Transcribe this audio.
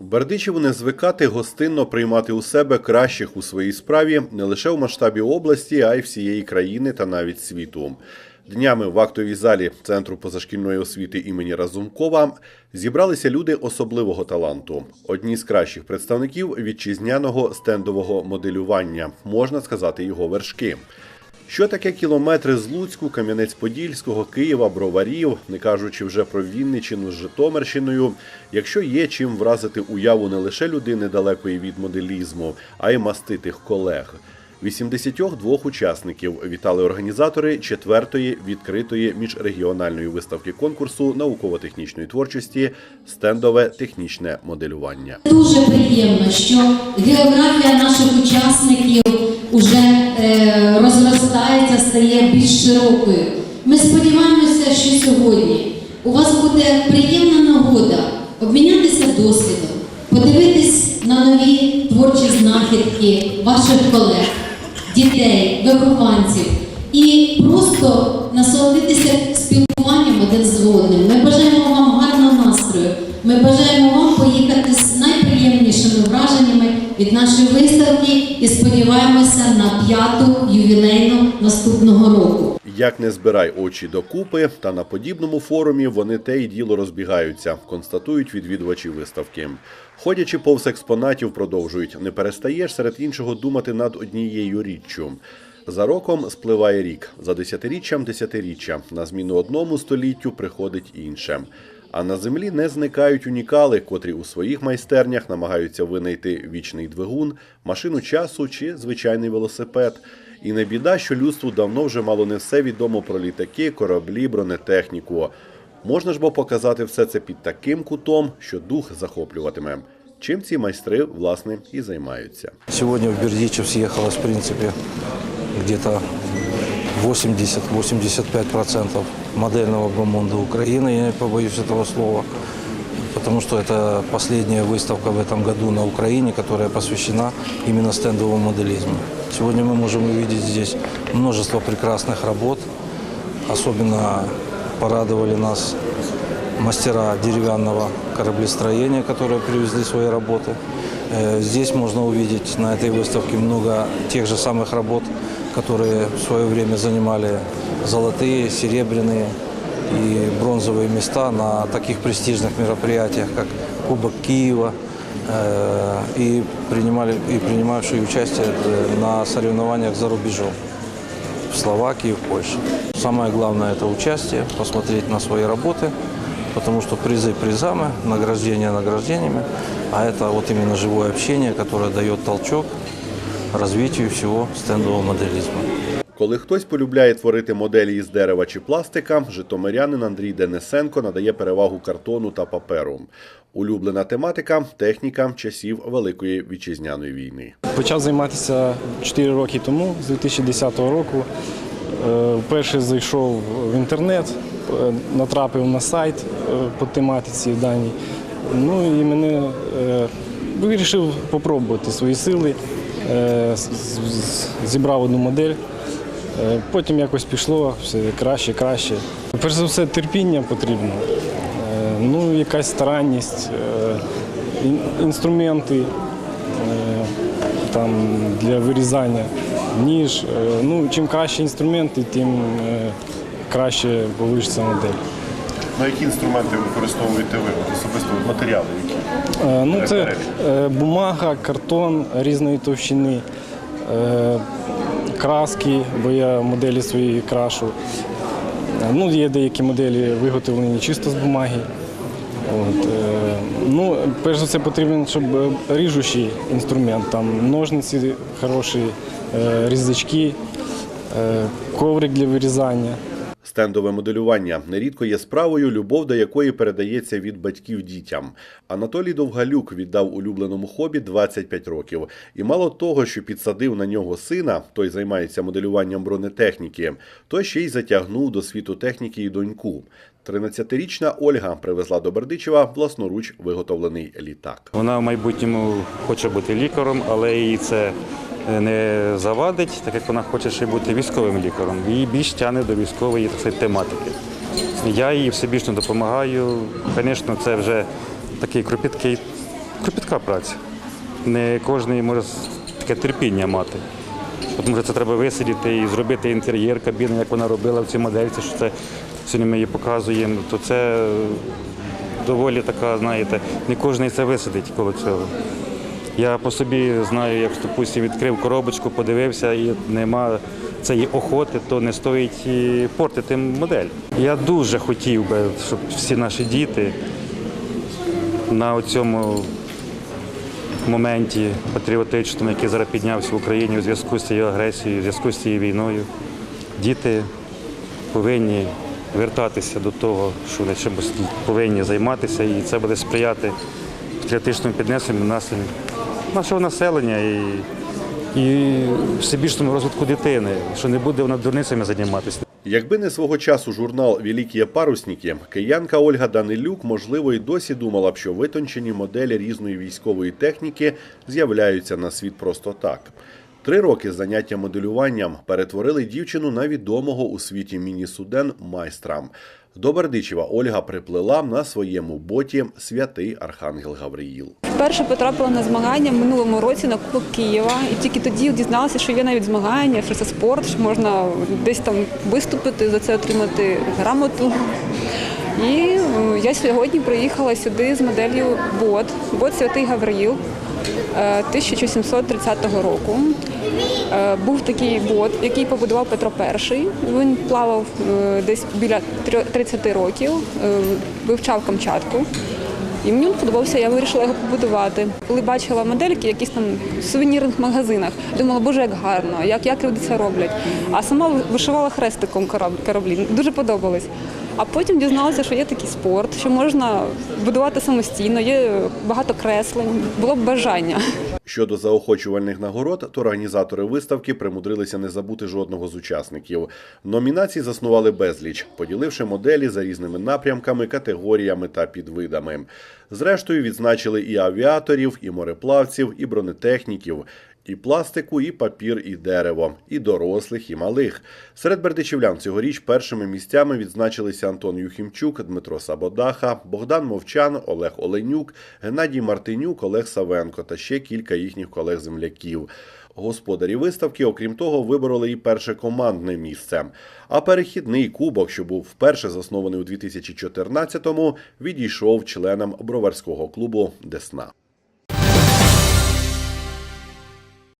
Бердичеву не звикати гостинно приймати у себе кращих у своїй справі не лише в масштабі області, а й всієї країни та навіть світу. Днями в актовій залі Центру позашкільної освіти імені Разумкова зібралися люди особливого таланту. Одні з кращих представників вітчизняного стендового моделювання, можна сказати, його вершки. Що таке кілометри з Луцьку, Кам'янець-Подільського, Києва, Броварів, не кажучи вже про Вінничину з Житомирщиною, якщо є чим вразити уяву не лише людини далекої від моделізму, а й маститих колег. 82 учасників вітали організатори четвертої відкритої міжрегіональної виставки конкурсу науково-технічної творчості стендове технічне моделювання. Дуже приємно, що географія наших учасників уже е, розростається, стає більш широкою. Ми сподіваємося, що сьогодні у вас буде приємна нагода обмінятися досвідом, подивитись на нові творчі знахідки ваших колег, дітей, вихованців і просто насолодитися спілкуванням один з одним. Ми бажаємо вам гарного настрою. Ми бажаємо вам поїхати з найприємнішими враженнями від нашої виставки і сподіваємося на п'яту ювілейну наступного року. Як не збирай очі докупи, та на подібному форумі вони те й діло розбігаються, констатують відвідувачі виставки. Ходячи повз експонатів, продовжують не перестаєш серед іншого думати над однією річчю. За роком спливає рік, за десятиріччям десятиріччя. На зміну одному століттю приходить інше. А на землі не зникають унікали, котрі у своїх майстернях намагаються винайти вічний двигун, машину часу чи звичайний велосипед. І не біда, що людству давно вже мало не все відомо про літаки, кораблі, бронетехніку. Можна ж бо показати все це під таким кутом, що дух захоплюватиме. Чим ці майстри, власне, і займаються. Сегодня в Бердичев съехалось, в принципе, где-то 80-85% модельного бомонда Украины, я не побоюсь этого слова, потому что это последняя выставка в этом году на Украине, которая посвящена именно стендовому моделизму. Сегодня мы можем увидеть здесь множество прекрасных работ, особенно порадовали нас мастера деревянного кораблестроения, которые привезли свои работы. Э, Здесь можно увидеть на этой выставке много тех же самых работ, которые в свое время занимали золотые, серебряные и бронзовые места на таких престижных мероприятиях, как Кубок Киева, э, и, принимали, и принимавшие участие э, на соревнованиях за рубежом в Словакии в Польше. Самое главное – это участие, посмотреть на свои работы, потому что призы призами, награждения награждениями, а это вот именно живое общение, которое дает толчок развитию всего стендового моделизма. Коли хтось полюбляє творити моделі із дерева чи пластика, житомирянин Андрій Денисенко надає перевагу картону та паперу. Улюблена тематика техніка часів Великої вітчизняної війни. Почав займатися 4 роки тому, з 2010 року. Е, Вперше зайшов в інтернет, натрапив на сайт е, по тематиці даній. Ну і мене е, вирішив спробувати свої сили. Е, Зібрав одну модель. Е, Потім якось пішло все краще, краще. Перш за все, терпіння потрібно. Е, Ну, якась старанність, е, інструменти е, там, для вирізання, ніж. Е, Ну, чим краще інструменти, тим е, краще вийде модель. На які інструменти використовуєте ви? Особисто матеріали які? Е, Ну, це е, бумага, картон різної товщини, е, краски, бо я моделі свої крашу. Е, Ну, є деякі моделі виготовлені чисто з бумаги. От, е, ну, перш за все потрібен, щоб е, ріжучий інструмент, там ножниці хороші, е, різачки, е, коврик для вирізання. Стендове моделювання нерідко є справою, любов до якої передається від батьків дітям. Анатолій Довгалюк віддав улюбленому хобі 25 років. І мало того, що підсадив на нього сина, той займається моделюванням бронетехніки, то ще й затягнув до світу техніки і доньку. 13-річна Ольга привезла до Бердичева власноруч виготовлений літак. Вона в майбутньому хоче бути лікарем, але їй це не завадить, так як вона хоче ще бути військовим лікарем. Її більш тягне до військової так сказати, тематики. Я їй всебічно допомагаю. Звісно, це вже такий кропіткий кропітка праця. Не кожен може таке терпіння мати. Тому що це треба висидіти і зробити інтер'єр кабіни, як вона робила в цій модельці, що це сьогодні ми її показуємо, то це доволі така, знаєте, не кожен це висидить коло цього. Я по собі знаю, як допустим, відкрив коробочку, подивився і нема цієї охоти, то не стоїть портити модель. Я дуже хотів би, щоб всі наші діти на цьому моменті патріотичному, який зараз піднявся в Україні у зв'язку з цією агресією, у зв'язку з цією війною, діти повинні вертатися до того, що вони чимось повинні займатися, і це буде сприяти патріотичному піднесенню населення нашого населення і, і всебічному розвитку дитини, що не буде вона дурницями займатися. Якби не свого часу журнал «Великі парусники, киянка Ольга Данилюк, можливо, і досі думала б, що витончені моделі різної військової техніки з'являються на світ просто так. Три роки заняття моделюванням перетворили дівчину на відомого у світі міні-суден майстра. До Бердичева Ольга приплила на своєму боті святий Архангел Гавриїл. Вперше потрапила на змагання в минулому році на Кубок Києва, і тільки тоді дізналася, що є навіть змагання, що це спорт, що можна десь там виступити, за це отримати грамоту. І е, я сьогодні приїхала сюди з моделлю бот, бот Святий Гавриїл 1730 року. Е, Був такий бот, який побудував Петро І. Він плавав е, десь біля 30 років, е, вивчав Камчатку. І мені подобався, я вирішила його побудувати. Коли бачила модельки, якісь там в сувенірних магазинах, думала, боже, як гарно, як, як люди це роблять. А сама вишивала хрестиком кораб- кораблі. Дуже подобалось. А потім дізналася, що є такий спорт, що можна будувати самостійно, є багато креслень, було б бажання. Щодо заохочувальних нагород, то організатори виставки примудрилися не забути жодного з учасників. Номінації заснували безліч, поділивши моделі за різними напрямками, категоріями та підвидами. Зрештою, відзначили і авіаторів, і мореплавців, і бронетехніків. І пластику, і папір, і дерево, і дорослих, і малих. Серед бердичівлян цьогоріч першими місцями відзначилися Антон Юхімчук, Дмитро Сабодаха, Богдан Мовчан, Олег Оленюк, Геннадій Мартинюк, Олег Савенко та ще кілька їхніх колег-земляків. Господарі виставки, окрім того, вибороли і перше командне місце. А перехідний кубок, що був вперше заснований у 2014-му, відійшов членам броварського клубу Десна.